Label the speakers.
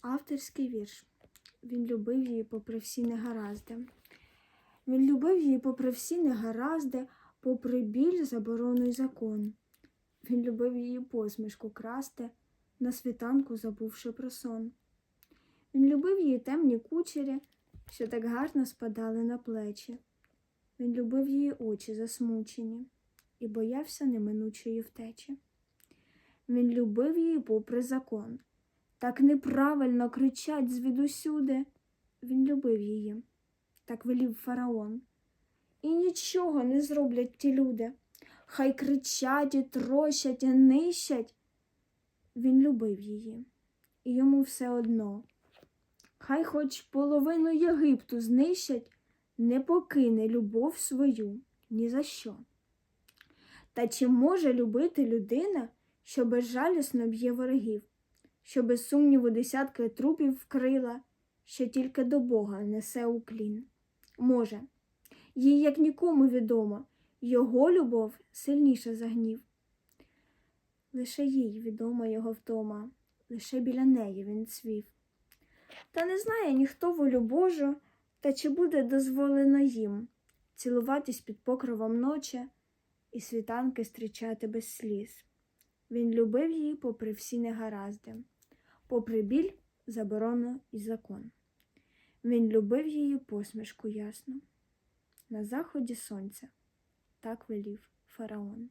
Speaker 1: Авторський вірш. Він любив її попри всі негаразди. Він любив її попри всі негаразди, попри біль, заборону й закон. Він любив її посмішку красти, на світанку забувши про сон. Він любив її темні кучері, що так гарно спадали на плечі. Він любив її очі засмучені і боявся неминучої втечі. Він любив її попри закон. Так неправильно кричать звідусюди. Він любив її, так велів фараон. І нічого не зроблять ті люди. Хай кричать і трощать і нищать. Він любив її, і йому все одно. Хай хоч половину Єгипту знищать, не покине любов свою ні за що. Та чи може любити людина, що безжалісно б'є ворогів, що без сумніву десятки трупів вкрила, що тільки до Бога несе уклін? Може, їй як нікому відомо, його любов сильніша за гнів. Лише їй відома його втома, лише біля неї він цвів. Та не знає ніхто волю Божу, та чи буде дозволено їм цілуватись під покровом ночі і світанки зустрічати без сліз. Він любив її попри всі негаразди, попри біль, заборону і закон. Він любив її посмішку ясну. На заході сонця так велів фараон.